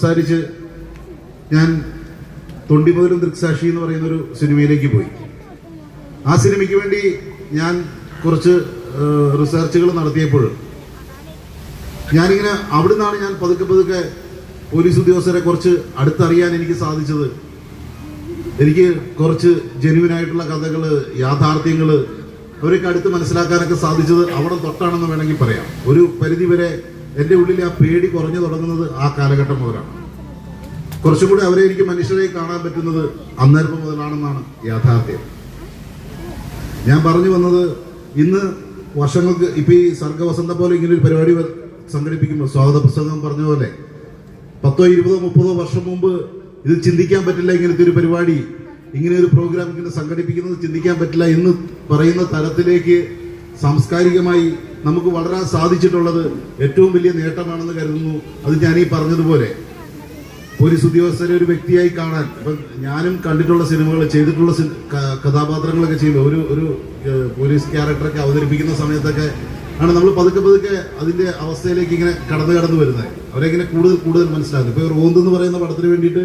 സംസാരിച്ച് ഞാൻ തൊണ്ടിമുതലും ദൃക്സാക്ഷി എന്ന് പറയുന്ന ഒരു സിനിമയിലേക്ക് പോയി. ആ സിനിമയ്ക്ക് വേണ്ടി ഞാൻ കുറച്ച് റിസർച്ചുകൾ നടത്തിയപ്പോൾ ഞാനിങ്ങനെ അവിടെ നിന്നാണ് ഞാൻ പതുക്കെ പതുക്കെ പോലീസ് ഉദ്യോഗസ്ഥരെ കുറച്ച് അടുത്തറിയാൻ എനിക്ക് സാധിച്ചത്. എനിക്ക് കുറച്ച് ജെനുവിനായിട്ടുള്ള കഥകൾ യാഥാർത്ഥ്യങ്ങൾ അവരൊക്കെ അടുത്ത് മനസ്സിലാക്കാനൊക്കെ സാധിച്ചത് അവിടെ തൊട്ടാണെന്ന് വേണമെങ്കിൽ പറയാം. ഒരു പരിധി വരെ എന്റെ ഉള്ളിൽ ആ പേടി കുറഞ്ഞു തുടങ്ങുന്നത് ആ കാലഘട്ടം മുതലാണ്. കുറച്ചും കൂടി അവരെ എനിക്ക് മനുഷ്യരെ കാണാൻ പറ്റുന്നത് അന്നേരം മുതലാണെന്നാണ് യാഥാർത്ഥ്യം. ഞാൻ പറഞ്ഞു വന്നത് ഇന്ന് വർഷങ്ങൾക്ക് ഇപ്പൊ ഈ സർഗവസന്ത പോലെ ഇങ്ങനെ ഒരു പരിപാടി സംഘടിപ്പിക്കുമ്പോൾ സ്വാഗത പ്രസംഗം പറഞ്ഞ പോലെ പത്തോ ഇരുപതോ മുപ്പതോ വർഷം മുമ്പ് ഇത് ചിന്തിക്കാൻ പറ്റില്ല ഇങ്ങനത്തെ ഒരു പരിപാടി ഇങ്ങനെ ഒരു പ്രോഗ്രാം ഇങ്ങനെ സംഘടിപ്പിക്കുന്നത് ചിന്തിക്കാൻ പറ്റില്ല എന്ന് പറയുന്ന തരത്തിലേക്ക് സാംസ്കാരികമായി നമുക്ക് വളരാൻ സാധിച്ചിട്ടുള്ളത് ഏറ്റവും വലിയ നേട്ടമാണെന്ന് കരുതുന്നു. അത് ഞാൻ ഈ പറഞ്ഞതുപോലെ. പോലീസ് ഉദ്യോഗസ്ഥരെ ഒരു വ്യക്തിയായി കാണാൻ ഇപ്പം ഞാനും കണ്ടിട്ടുള്ള സിനിമകൾ ചെയ്തിട്ടുള്ള കഥാപാത്രങ്ങളൊക്കെ ചെയ്യുമ്പോൾ ഒരു ഒരു പോലീസ് ക്യാരക്ടറൊക്കെ അവതരിപ്പിക്കുന്ന സമയത്തൊക്കെ ആണ് നമ്മൾ പതുക്കെ പതുക്കെ അതിന്റെ അവസ്ഥയിലേക്ക് ഇങ്ങനെ കടന്നു കടന്നു വരുന്നത്. അവരെ ഇങ്ങനെ കൂടുതൽ കൂടുതൽ മനസ്സിലാക്കും ഇപ്പോൾ റോന്ത് എന്ന് പറയുന്ന പടത്തിന് വേണ്ടിയിട്ട്